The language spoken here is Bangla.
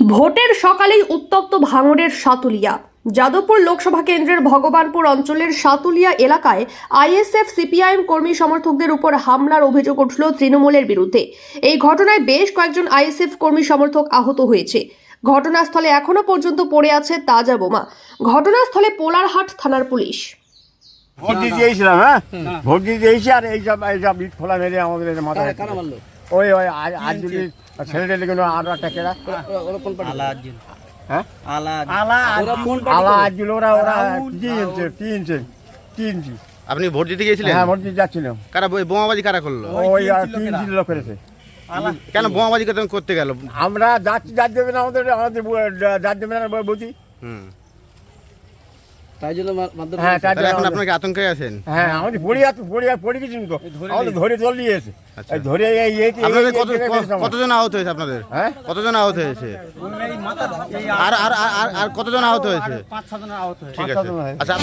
ভোটের সকালেই উত্তপ্ত ভাঙড়ের সাতুলিয়া। যাদবপুর লোকসভা কেন্দ্রের ভগবানপুর অঞ্চলের সাতুলিয়া এলাকায় আইএসএফ সিপিআইএম কর্মী সমর্থকদের উপর হামলার অভিযোগ উঠল তৃণমূলের বিরুদ্ধে। এই ঘটনায় বেশ কয়েকজন আইএসএফ কর্মী সমর্থক আহত হয়েছে। ঘটনাস্থলে এখনও পর্যন্ত পড়ে আছে তাজা বোমা। ঘটনাস্থলে পোলারহাট থানার পুলিশ। ভোট দিতে দিয়েছিলাম হ্যাঁ? ভোট দিতে দিয়েছি আর এইসব এইসব ইট খোলা মেরে আমাদের মাথায় কারা- কারা মারলো? ওই ওই আজ আজ যদি ছেলেটা লেগে আর একটা কেরা ওরা- ওরা কোন পার্টি? হ্যাঁ? ওরা কোন পার্টি আলা করে? আজ ওরা ওরা তিনছে তিনছে তিনছি আপনি ভোট দিতে গিয়েছিলেন? হ্যাঁ ভোট দিতে যাচ্ছিলাম। কারা বই- বোমাবাজি কারা করল? ওই লোক করেছে কেন বোমাবাজি করতে- করতে গেল? আমরা যাচ্ছি যার দেবে না আমাদের আমাদের যার দেবে না বলছি হুম। তাই জন্য হ্যাঁ তার জন্য এখন আপনাকে আতঙ্কে আছেন? হ্যাঁ আমাদের পড়ে যাচ্ছে পড়ে পড়ে গেছি তো। আমাদের ধরে এই আপনাদের কত। কতজন আহত হয়েছে আপনাদের? হ্যাঁ? কতজন আহত হয়েছে? আর আর আর- কতজন আহত হয়েছে? পাঁচ ছ আহত হয়েছে। ঠিক আছে। আচ্ছা